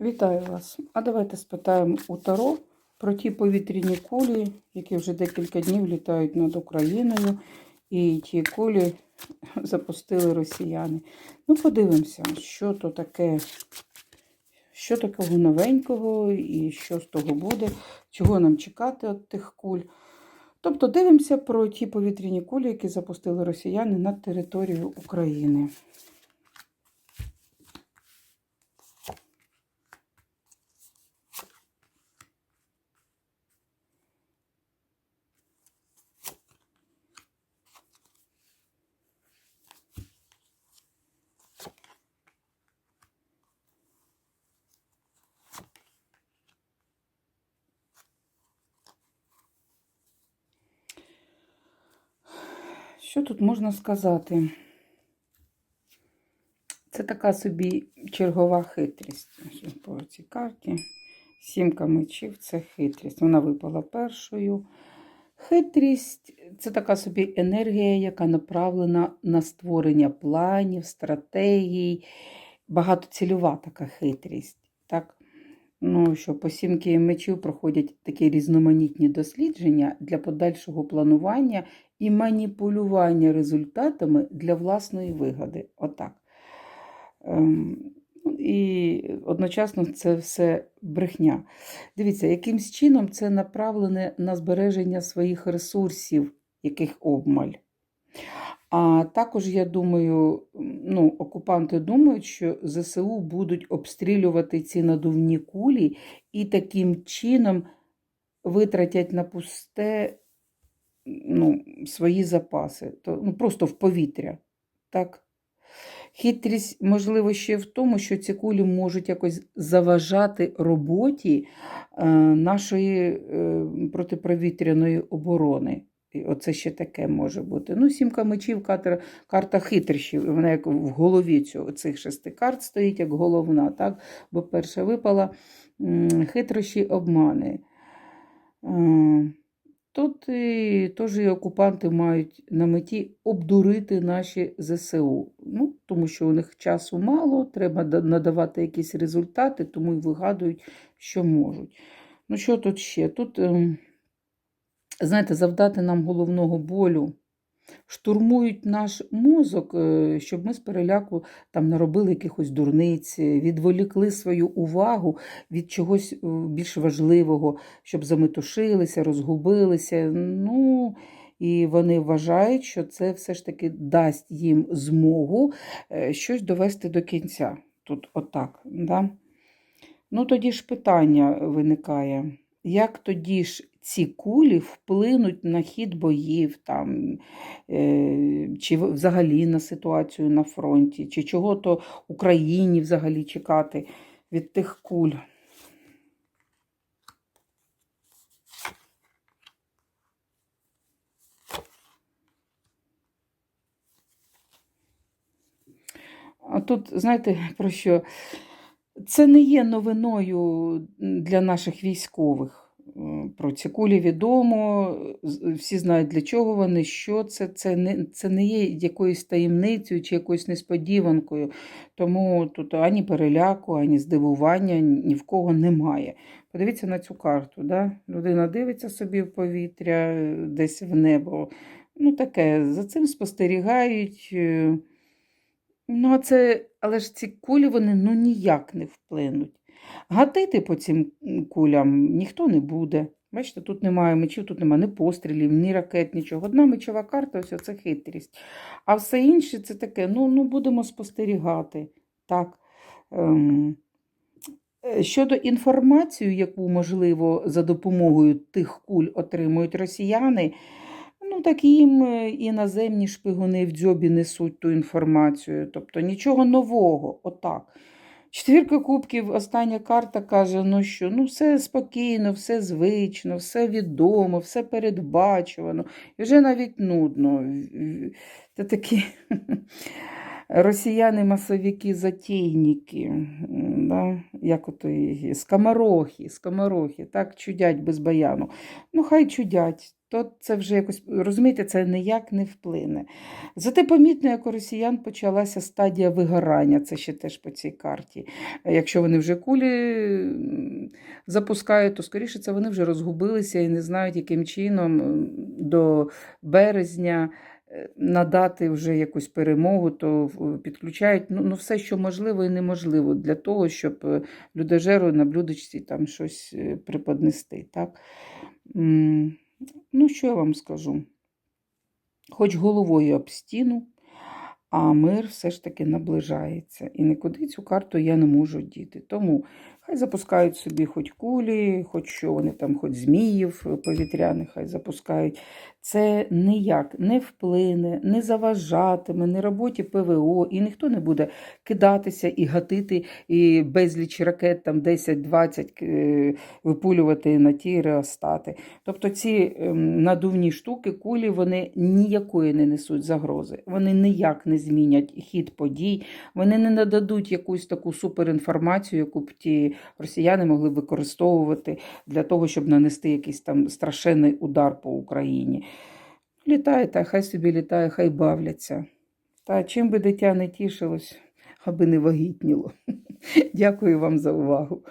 Вітаю вас! А давайте спитаємо у Таро про ті повітряні кулі, які вже декілька днів літають над Україною, і ті кулі запустили росіяни. Ну, подивимося, що то таке, що такого новенького і що з того буде, чого нам чекати від тих куль. Тобто дивимося про ті повітряні кулі, які запустили росіяни над територією України. Що тут можна сказати? Це така собі чергова хитрість. По цій карті. Сімка мечів це хитрість. Вона випала першою. Хитрість це така собі енергія, яка направлена на створення планів, стратегій, багатоцільова така хитрість. Так? Ну, що по сімки мечів проходять такі різноманітні дослідження для подальшого планування і маніпулювання результатами для власної вигоди. Отак. Ем, і одночасно це все брехня. Дивіться, якимсь чином це направлене на збереження своїх ресурсів, яких обмаль. А також, я думаю, ну, окупанти думають, що ЗСУ будуть обстрілювати ці надувні кулі і таким чином витратять на пусте ну, свої запаси, то, ну, просто в повітря. Так? Хитрість, можливо, ще в тому, що ці кулі можуть якось заважати роботі е, нашої е, протиповітряної оборони. Оце ще таке може бути. Ну, сімка мечів, карта, карта хитрощів. Вона як в голові цих шести карт стоїть, як головна. так? Бо перша випала хитрощі обмани. Тут і теж і окупанти мають на меті обдурити наші ЗСУ. Ну, тому що у них часу мало, треба надавати якісь результати, тому й вигадують, що можуть. Ну, що тут ще? Тут, ем, знаєте, завдати нам головного болю. Штурмують наш мозок, е, щоб ми з переляку там наробили якихось дурниць, е, відволікли свою увагу від чогось е, більш важливого, щоб заметушилися, розгубилися. Ну, і вони вважають, що це все ж таки дасть їм змогу щось довести до кінця. Тут отак. Да? Ну, тоді ж питання виникає. Як тоді ж ці кулі вплинуть на хід боїв, там, е, чи взагалі на ситуацію на фронті, чи чого то Україні взагалі чекати від тих куль? А тут, знаєте, про що? Це не є новиною для наших військових. Про ці кулі відомо, всі знають, для чого вони, що це. Це не, це не є якоюсь таємницею чи якоюсь несподіванкою. Тому тут ані переляку, ані здивування ні в кого немає. Подивіться на цю карту. Да? Людина дивиться собі в повітря, десь в небо. Ну, таке, за цим спостерігають. е, Ну, а це, але ж ці кулі вони ну, ніяк не вплинуть. Гатити по цим кулям ніхто не буде. Бачите, тут немає мечів, тут немає ні пострілів, ні ракет, нічого. Одна мечова карта, ось це хитрість. А все інше це таке, ну, ну будемо спостерігати. Так. Ем. Щодо інформації, яку, можливо, за допомогою тих куль отримують росіяни, ну так їм е, іноземні шпигуни в дзьобі несуть ту інформацію. Тобто нічого нового, отак. Четвірка кубків, остання карта каже, ну що, ну все спокійно, все звично, все відомо, все передбачувано. І вже навіть нудно. Це такі росіяни масовики затейники м, да? як ото і скоморохи, скоморохи, так чудять без баяну. Ну, хай чудять. То це вже якось, розумієте, це ніяк не вплине. Зате помітно, як у росіян почалася стадія вигорання, це ще теж по цій карті. Якщо вони вже кулі запускають, то скоріше це вони вже розгубилися і не знають, яким чином до березня е, надати вже якусь перемогу, то підключають ну, ну, все, що можливо і неможливо для того, щоб е, людожеру на блюдечці там щось е, преподнести. Так? Ну, що я вам скажу? Хоч головою об стіну, а мир все ж таки наближається. І нікуди цю карту я не можу діти. Тому хай запускають собі хоч кулі, хоч що вони там, хоч зміїв повітряних, хай запускають. Це ніяк не вплине, не заважатиме ні роботі ПВО, і ніхто не буде кидатися і гатити, і безліч ракет, там 10-20 е, випулювати на ті реостати. Тобто ці ем, надувні штуки, кулі, вони ніякої не несуть загрози. Вони ніяк не змінять хід подій, вони не нададуть якусь таку суперінформацію, яку б ті росіяни могли використовувати для того, щоб нанести якийсь там страшенний удар по Україні. Літає, та хай собі літає, хай бавляться. Та чим би дитя не тішилось, аби не вагітніло. Дякую вам за увагу.